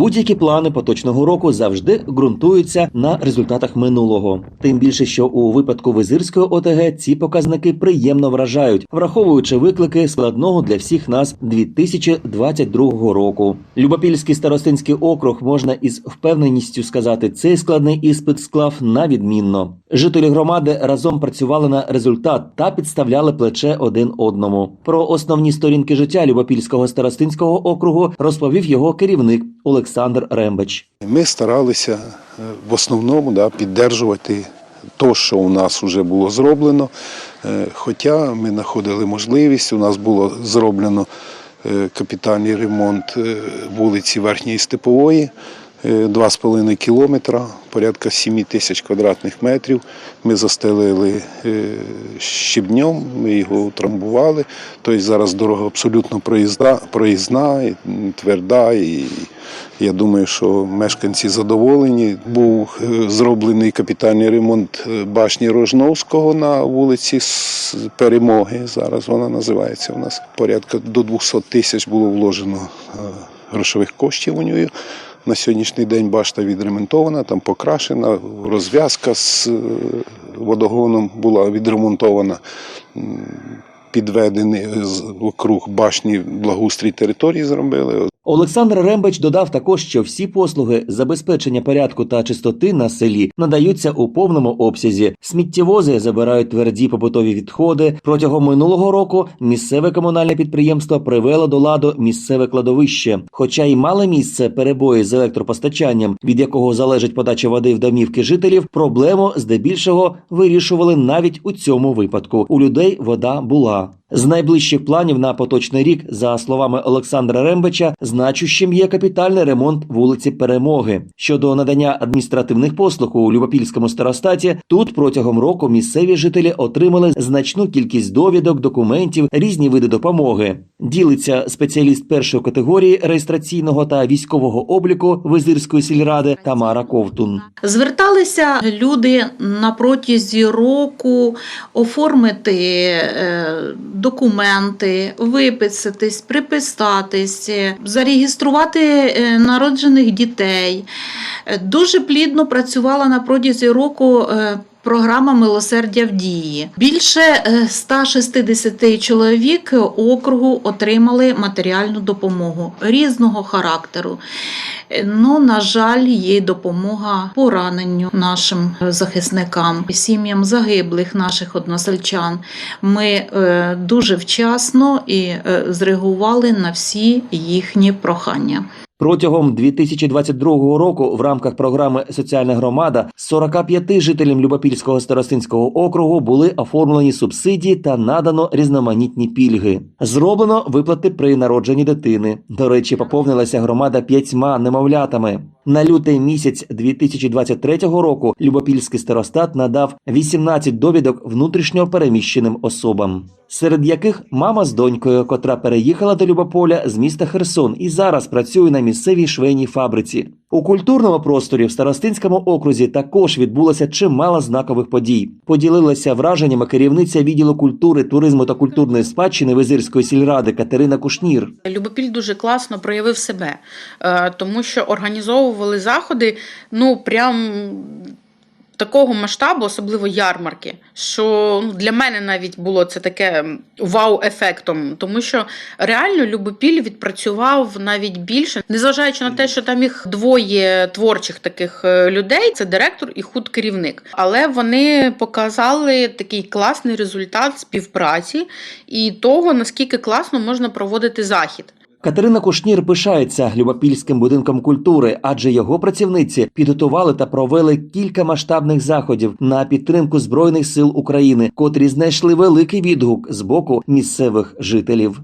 Будь-які плани поточного року завжди ґрунтуються на результатах минулого. Тим більше, що у випадку Визирської ОТГ ці показники приємно вражають, враховуючи виклики складного для всіх нас 2022 року. Любопільський старостинський округ можна із впевненістю сказати, цей складний іспит склав на відмінно. Жителі громади разом працювали на результат та підставляли плече один одному. Про основні сторінки життя Любопільського старостинського округу розповів його керівник Олександр Рембач. Ми старалися е, в основному да, піддержувати те, що у нас вже було зроблено. Е, Хоча ми знаходили можливість, у нас було зроблено е, капітальний ремонт вулиці Верхньої Степової. Е, 2,5 кілометра, порядка 7 тисяч квадратних метрів. Ми застелили е, щебнем, ми його утрамбували. Тобто зараз дорога абсолютно проїзна, і, тверда. І я думаю, що мешканці задоволені. Був е, зроблений капітальний ремонт е, башні Рожновського на вулиці Перемоги. Зараз вона називається. У нас порядка до 200 тисяч було вложено е, грошових коштів у нього. На сьогоднішній день башта відремонтована, там покрашена, розв'язка з е, водогоном була відремонтована. Підведений з- вокруг башні благоустрій території зробили. Олександр Рембач додав також, що всі послуги забезпечення порядку та чистоти на селі надаються у повному обсязі. Сміттєвози забирають тверді побутові відходи. Протягом минулого року місцеве комунальне підприємство привело до ладу місцеве кладовище. Хоча й мали місце перебої з електропостачанням, від якого залежить подача води в домівки жителів, проблему здебільшого вирішували навіть у цьому випадку. У людей вода була. З найближчих планів на поточний рік, за словами Олександра Рембича, значущим є капітальний ремонт вулиці Перемоги. Щодо надання адміністративних послуг у Любопільському старостаті, тут протягом року місцеві жителі отримали значну кількість довідок, документів, різні види допомоги. Ділиться спеціаліст першої категорії реєстраційного та військового обліку Визирської сільради Тамара Ковтун. Зверталися люди на протязі року оформити е, документи, виписатись, приписатись, зареєструвати е, народжених дітей. Е, Дуже плідно працювала на протязі року. е, Програма милосердя в дії. Більше е, 160 чоловік округу отримали матеріальну допомогу різного характеру. Ну, на жаль, є допомога пораненню нашим захисникам, сім'ям загиблих наших односельчан. Ми е, дуже вчасно і е, зреагували на всі їхні прохання. Протягом 2022 року в рамках програми Соціальна громада 45 жителям Любопільського старостинського округу були оформлені субсидії та надано різноманітні пільги. Зроблено виплати при народженні дитини. До речі, поповнилася громада п'ятьма немовлятами. На лютий місяць 2023 року Любопільський старостат надав 18 довідок внутрішньо переміщеним особам. Серед яких мама з донькою, котра переїхала до Любополя з міста Херсон і зараз працює на місцевій швейній фабриці. У культурному просторі в Старостинському окрузі також відбулося чимало знакових подій. Поділилася враженнями керівниця відділу культури, туризму та культурної спадщини Визирської сільради Катерина Кушнір. Любопіль дуже класно проявив себе, е, тому що організовували заходи, ну прям. Такого масштабу, особливо ярмарки, що ну, для мене навіть було це таке вау-ефектом, тому що реально Любопіль відпрацював навіть більше, незважаючи на те, що там їх двоє творчих таких е, людей: це директор і худ-керівник. Але вони показали такий класний результат співпраці і того, наскільки класно можна проводити захід. Катерина Кушнір пишається Любопільським будинком культури, адже його працівниці підготували та провели кілька масштабних заходів на підтримку збройних сил України, котрі знайшли великий відгук з боку місцевих жителів.